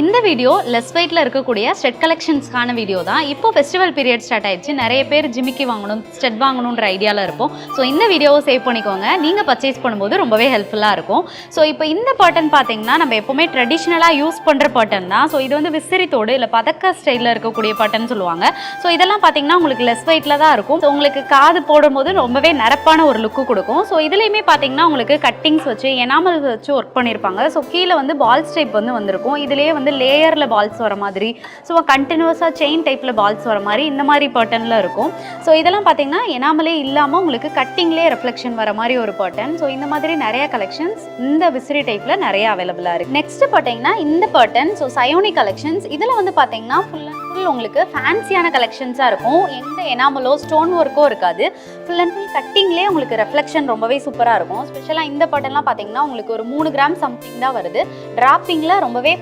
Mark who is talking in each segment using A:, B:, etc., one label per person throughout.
A: இந்த video less வெயிட்டில் இருக்கக்கூடிய ஸ்டெட் கலெக்ஷன்ஸ்க்கான வீடியோ தான். இப்போ ஃபெஸ்டிவல் பீரியட் ஸ்டார்ட் ஆயிடுச்சு. நிறைய பேர் ஜிமிக்கி வாங்கணும் ஸ்டெட் வாங்கணுன்ற ஐடியாவில் இருப்போம். ஸோ இந்த வீடியோவை சேவ் பண்ணிக்கோங்க. நீங்கள் பர்ச்சேஸ் பண்ணும்போது ரொம்பவே ஹெல்ப்ஃபுல்லாக இருக்கும். ஸோ இப்போ இந்த பட்டன் பார்த்தீங்கன்னா நம்ம எப்போவுமே ட்ரெடிஷ்னலாக யூஸ் பண்ணுற பட்டன் தான். ஸோ இது வந்து விசிறித்தோடு இல்லை பதக்க ஸ்டைலில் இருக்கக்கூடிய பட்டன் சொல்லுவாங்க. ஸோ இதெல்லாம் பார்த்தீங்கன்னா உங்களுக்கு லெஸ் வெயிட்டில் தான் இருக்கும். ஸோ உங்களுக்கு காது போடும்போது ரொம்பவே நிரப்பான ஒரு லுக்கு கொடுக்கும். ஸோ இதுலேயுமே பார்த்தீங்கன்னா உங்களுக்கு கட்டிங்ஸ் வச்சு எனாமல் வச்சு ஒர்க் பண்ணியிருப்பாங்க ஸோ கீழே வந்து பால்ஸ் டைப் வந்து வந்திருக்கும். இதுலேயே வந்து லேயரில் பால்ஸ் வர மாதிரி ஸோ கண்டினியூஸாக செயின் டைப்பில் பால்ஸ் வர மாதிரி இந்த மாதிரி பர்டனில் இருக்கும். ஸோ இதெல்லாம் பார்த்தீங்கன்னா எனாமலே இல்லாமல் உங்களுக்கு கட்டிங்லேயே ரிஃப்ளெக்ஷன் வர மாதிரி ஒரு பர்டன் ஸோ இந்த மாதிரி நிறைய கலெக்ஷன்ஸ் இந்த விசிறி டைப்பில் நிறைய அவைலபிளாக இருக்குது நெக்ஸ்ட் பார்த்தீங்கன்னா இந்த பர்டன் ஸோ சயோனி கலெக்ஷன்ஸ் இதில் வந்து பார்த்தீங்கன்னா ஃபுல் அண்ட் ஃபுல் உங்களுக்கு ஃபேன்சியான கலெக்ஷன்ஸாக இருக்கும். எந்த எனாமலோ ஸ்டோன் ஒர்க்கோ இருக்காது. ஃபுல் அண்ட் ஃபுல் கட்டிங்லேயே உங்களுக்கு ரெஃப்ளெக்ஷன் ரொம்பவே சூப்பராக இருக்கும். ஸ்பெஷலாக இந்த பர்டன்லாம் பார்த்தீங்கன்னா உங்களுக்கு ஒரு மூணு கிராம் சம்திங் தான் வருது. ட்ராப்பிங்கில் ரொம்பவே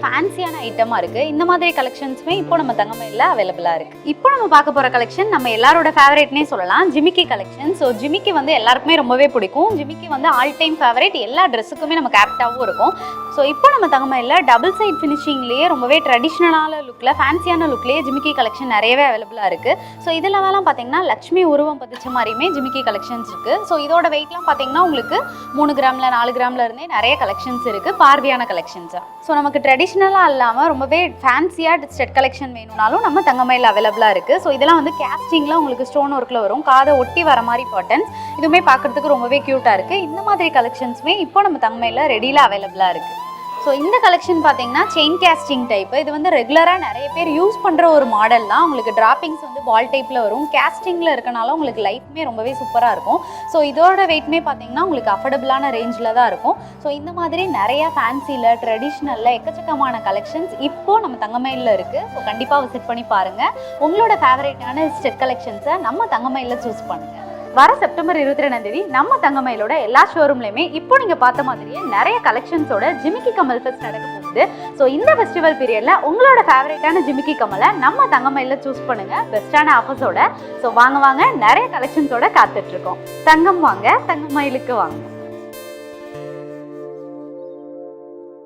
A: ஃபேன்சியான ஐட்டமாக இருக்குது இந்த மாதிரி கலெக்ஷன்ஸுமே இப்போ நம்ம தங்கமையில அவைலபிளாக இருக்குது இப்போ நம்ம பார்க்க போகிற கலெக்ஷன் நம்ம எல்லாரோட ஃபேவரேட்னே சொல்லலாம். ஜிமிக்கி கலெக்ஷன் ஸோ ஜிமிக்கி வந்து எல்லாருக்குமே ரொம்பவே பிடிக்கும். ஜிமிக்கி வந்து ஆல் டைம் ஃபேவரேட் எல்லா ட்ரெஸ்ஸுக்குமே நமக்கு ஆப்டாகவும் இருக்கும். ஸோ இப்போ நம்ம தங்கமையில டபுள் சைட் ஃபினிஷிங்லேயே ரொம்பவே ட்ரெடிஷ்னலான லுக்கில் ஃபேன்சியான லுக்லேயே ஜிமிக்கி கலெக்ஷன் நிறையவே அவைலபிளாக இருக்குது ஸோ இதெல்லாம் பார்த்தீங்கன்னா லக்ஷ்மி உருவம் பதிச்ச மாதிரியுமே ஜிமிக்கி கலெக்ஷன்ஸ் இருக்குது ஸோ இதோட வெயிட்லாம் பார்த்தீங்கன்னா உங்களுக்கு மூணு கிராமில் நாலு கிராமில் இருந்தே நிறைய கலெக்ஷன்ஸ் இருக்குது பார்வையான கலெக்ஷன்ஸாக ஸோ நமக்கு ட்ரெடிஷ்னலாக இல்லாமல் ரொம்பவே ஃபேன்சியாக ஸ்டெட் கலெக்ஷன் வேணும்னாலும் நம்ம தங்கமயில் அவைலபிளாக இருக்குது ஸோ இதெல்லாம் வந்து கேஸ்டிங்கில் உங்களுக்கு ஸ்டோன் ஒர்க்கில் வரும். காதை ஒட்டி வர மாதிரி பாட்டன்ஸ் இதுவுமே பார்க்குறதுக்கு ரொம்பவே க்யூட்டாக இருக்குது இந்த மாதிரி கலெக்ஷன்ஸுமே இப்போ நம்ம தங்கமயில் ரெடியில் அவைலபிளாக இருக்குது ஸோ இந்த கலெக்ஷன் பார்த்தீங்கன்னா செயின் கேஸ்டிங் டைப் இது வந்து ரெகுலராக நிறைய பேர் யூஸ் பண்ணுற ஒரு மாடல் தான். உங்களுக்கு டிராப்பிங்ஸ் வந்து பால் டைப்பில் வரும். கேஸ்டிங்கில் இருக்கனால உங்களுக்கு லைஃப்மே ரொம்பவே சூப்பராக இருக்கும். ஸோ இதோட வெயிட்மே பார்த்தீங்கன்னா உங்களுக்கு அஃபோர்டபுளான ரேஞ்சில் தான் இருக்கும். ஸோ இந்த மாதிரி நிறைய ஃபேன்சியில் ட்ரெடிஷ்னலில் எக்கச்சக்கமான கலெக்ஷன்ஸ் இப்போ நம்ம தங்கமயிலில் இருக்குது ஸோ கண்டிப்பாக விசிட் பண்ணி பாருங்கள் உங்களோட ஃபேவரேட்டான ஸ்டெட் கலெக்ஷன்ஸை நம்ம தங்கமயிலில் சூஸ் பண்ணுங்கள் வர செப்டம்பர் இருபத்தி ரெண்டாம் தேதி நம்ம தங்கமயிலோட எல்லா ஷோரூம்லையுமே இப்போ நீங்கள் பார்த்த மாதிரியே நிறைய கலெக்ஷன்ஸோட ஜிமிக்கி கமல் ஃபெஸ்ட் நடக்க போகுது. ஸோ இந்த ஃபெஸ்டிவல் பீரியட்ல உங்களோட ஃபேவரட்டான ஜிமிக்கி கமலை நம்ம தங்கமயில சூஸ் பண்ணுங்க. பெஸ்ட்டான ஆஃபர்ஸோட ஸோ வாங்க வாங்க நிறைய கலெக்ஷன்ஸோட காத்துட்ருக்கோம் தங்கம் வாங்க தங்கமயிலுக்கு வாங்க.